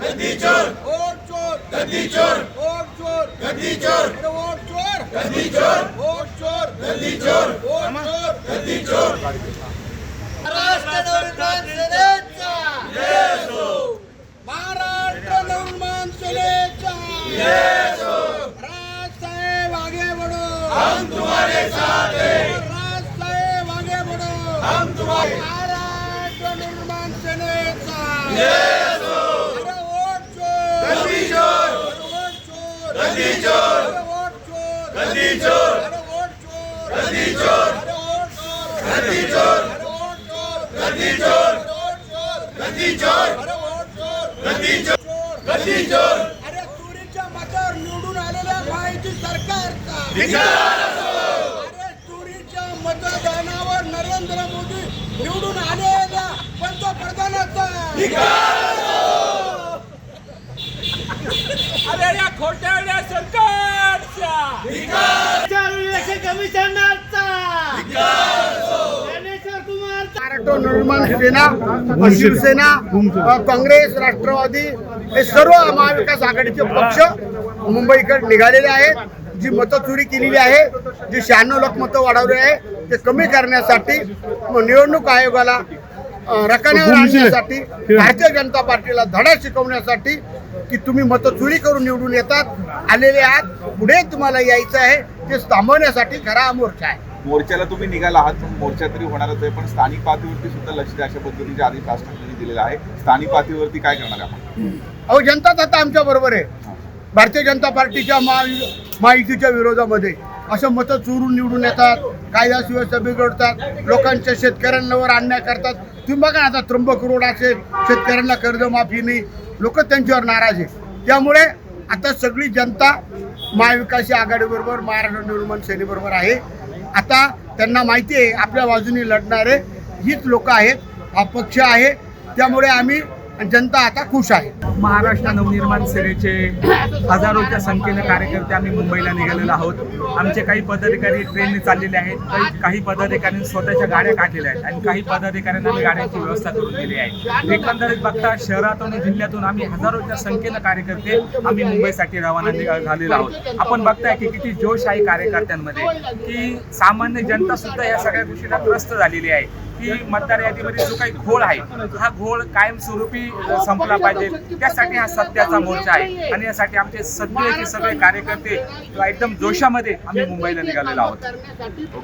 गद्दी चोर. वोट चोर. गद्दी चोर. अरे वोट चोर. गद्दी चोर. वोट चोर. गद्दी चोर. वोट चोर. गद्दी चोर. महाराष्ट्र नवनिर्माण सेनेचा. महाराष्ट्र नवनिर्माण सेनेचा. राजसाहेब आगे बढ़ो. हम तुम्हारे साथ हैं. राजसाहेब आगे बढ़ो. हम तुम्हारे महाराष्ट्र निर्माण सेनेचा. अरे वोट चोर गद्दी चोर अरे वोट चोर गद्दी चोर अरे वोट चोर गद्दी चोर अरे वोट चोर गद्दी चोर अरे वोट चोर गद्दी चोर अरे वोट चोर गद्दी चोर अरे वोट चोर गद्दी चोर अरे वोट चोर गद्दी चोर चोर गद्दी चोर अरे चोरीच्या मतावर निवडून आलेल्या माहिती सरकारचा. अरे चोरीच्या मतदानावर नरेंद्र मोदी निवडून आलेल्या पंतप्रधानाचा. अरे या सरकारच्या महाराष्ट्र निर्माण सेना शिवसेना काँग्रेस राष्ट्रवादी हे सर्व महाविकास आघाडीचे पक्ष मुंबईकडे निघालेले आहेत. जी मतं चोरी केलेली आहे जी शहाण्णव लाख मतं वाढवली आहे ते कमी करण्यासाठी निवडणूक आयोगाला रकान्यावर आणण्यासाठी भारतीय जनता पार्टीला धडा शिकवण्यासाठी की तुम्ही मतं चोरी करून निवडून येतात. आलेले आहात. पुढे तुम्हाला यायचं आहे. ते थांबवण्यासाठी खरा हा मोर्चा आहे. मोर्चाला तुम्ही निघाला आहात. मोर्चा तरी होणारच आहे. पण स्थानिक पातळीवरती सुद्धा लक्ष द्या अशा पद्धतीचे आधी राज ठाकरेंनी दिलेलं आहे स्थानिक पातळीवरती काय करणार आपण? अहो जनताच आता आमच्या बरोबर आहे. भारतीय जनता पार्टीच्या महा- महायुतीच्या विरोधामध्ये असं मतं चोरून निवडून येतात. कायदा सुव्यवस्था बिघडतात. लोकांच्या शेतकऱ्यांवर अन्याय करतात. तुम्ही बघा आता त्र्यंबक रोड असेल. शेतकऱ्यांना कर्जमाफी नाही. लोक त्यांच्यावर नाराज आहे त्यामुळे आता सगळी जनता महाविकास आघाडीबरोबर महाराष्ट्र निर्माण सेनेबरोबर आहे. आता त्यांना माहिती आहे आपल्या बाजूने लढणारे हीच लोक आहेत हा पक्ष आहे. त्यामुळे आम्ही जनता आता खुश आहे. महाराष्ट्र नवनिर्माण सेनेचे हजारोच्या संख्येने कार्यकर्ते आम्ही मुंबईला निघालेलो आहोत. आमचे काही पदाधिकारी ट्रेनने चाललेले आहेत. काही काही पदाधिकाऱ्यांनी स्वतःच्या गाड्या काढलेल्या आहेत आणि काही पदाधिकाऱ्यांना आम्ही गाड्यांची व्यवस्था करून दिली आहे. एकंदरीत बघता शहरातून आणि जिल्ह्यातून आम्ही हजारोच्या संख्येनं कार्यकर्ते आम्ही मुंबईसाठी रवाना झालेलो आहोत. आपण बघताय की किती जोश आहे कार्यकर्त्यांमध्ये की सामान्य जनता सुद्धा या सगळ्या गोष्टीला त्रस्त झालेली आहे. की मतदार यादीमध्ये जो काही घोळ आहे हा घोळ कायमस्वरूपी संपला पाहिजे. त्यासाठी हा सत्याचा मोर्चा आहे. आणि यासाठी आमचे सगळे सगळे कार्यकर्ते एकदम जोशामध्ये आम्ही मुंबईला निघालेलो आहोत.